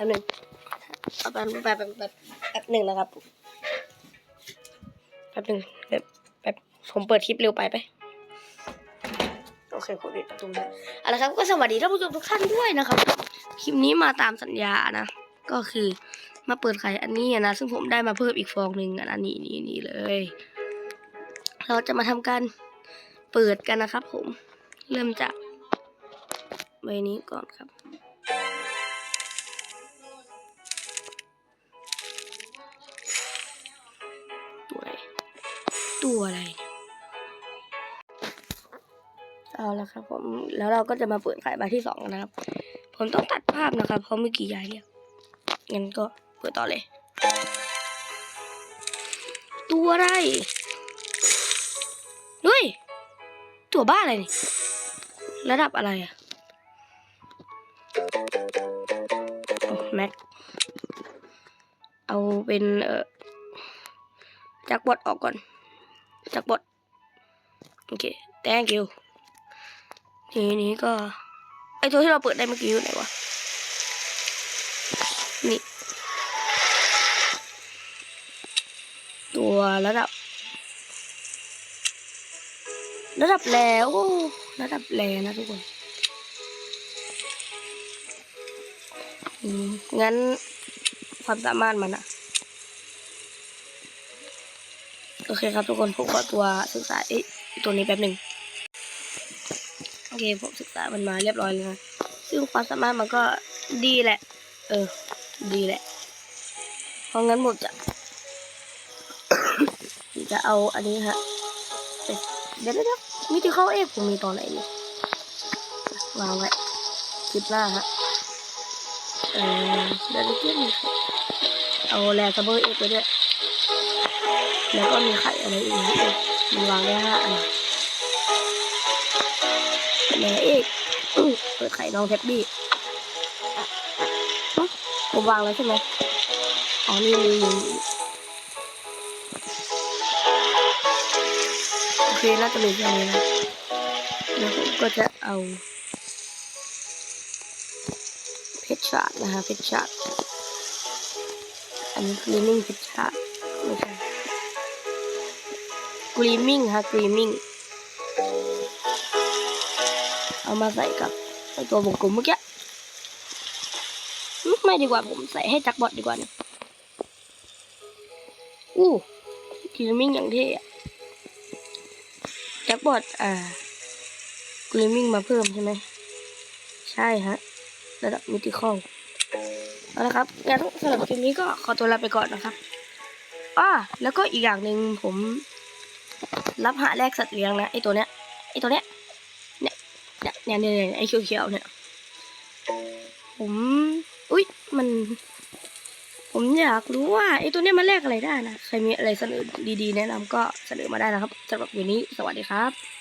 ป๊บหนึ่งเอาแป๊บแป๊บแป๊บแป๊บแป๊บหนึ่งนะครับแป๊บหนึ่งแป๊บแป๊บผมเปิดคลิปเร็วไปไปโอเคผมปิดประตูแล้วเอาละครับก็สวัสดีท่านผู้ชมทุกท่านด้วยนะครับ คลิปนี้มาตามสัญญานะ ก็คือมาเปิดไข่อันนี้นะ ซึ่งผมได้มาเพิ่มอีกฟองหนึ่งอะนนี่นี่นี่เลย เราจะมาทำการเปิดกันนะครับ ผม เริ่มจากใบนี้ก่อนครับ ตัวอะไรเอาละครับผมแล้วเราก็จะมาเปิดขายใบที่สองกันนะครับ ผมต้องตัดภาพนะครับเพราะเมื่อกี้ยายเรียกงั้นก็เปิดต่อเลย ตัวอะไรเฮ้ยตัวบ้าอะไรนี่ระดับอะไรอะแม็กเอาเป็นเอ่อจักบอดออกก่อน จักบอดโอเค thank you ทีนี้ก็ ไอตัวที่เราเปิดได้เมื่อกี้อยู่ไหนวะ นี่ ตัวระดับ ระดับแล้วระดับแรงนะทุกคนงั้นความสามารถมันอะ โอเคครับทุกคนผมขอตัวศึกษาเอ๊ะตัวนี้แป๊บหนึ่งโอเคผมศึกษามันมาเรียบร้อยเลยนะซึ่งความสามารถมันก็ดีแหละ เออ ดีแหละ เพราะงั้นผมจะผมจะเอาอันนี้ฮะเดี๋ยวเดี๋ยวมิติเข้าเอกผมมีตอนไหนเนี่ยวางไว้คลิปหน้าฮะเออเดี๋ยวเดี๋ยวเดี๋ยวเอาแลซับเบอร์เอกไปด้วย แล้วก็มีไข่อะไรอีกนะเอกมันวางได้ห้าอันแหม่เออื้อเปิดไข่น้องแท็บบี้ผมวางแล้วใช่ไหมอ๋อนี่นี่โอเคน่าจะมีแค่นี้นะแล้วผมก็จะเอาเพชรชาร์ดนะคะเพชรชาร์ดอันนี้คือนิ่งเพชรชาร์ดไม่ใช่ รีมมิ่งฮะกรีมมิ่งเอามาใส่กับไอตัววงกลมเมื่อกี้ไม่ดีกว่าผมใส่ให้จักรบอดดีกว่าเนี่ยอู้กรีมมิ่งอย่างเท่อะจักรบอดอ่ากรีมมิ่งมาเพิ่มใช่ไหมใช่ฮะระดับมิติคอลเอาละครับงั้นสำหรับคลิปนี้ก็ขอตัวลาไปก่อนนะครับอ้าแล้วก็อีกอย่างหนึ่งผม รับหาแลกสัตว์เลี้ยงนะไอตัวเนี้ยไอตัวเนี้ยเนี่ยเนี่ยเนี่ยเนี่ยเขียไอเขียวๆเนี่ย ผมอุ้ยมัน ผมอยากรู้ว่าไอตัวเนี้ยมันแลกอะไรได้นะใครมีอะไรเสนอดีๆ แนะนำก็เสนอมาได้นะครับสำหรับวันนี้สวัสดีครับ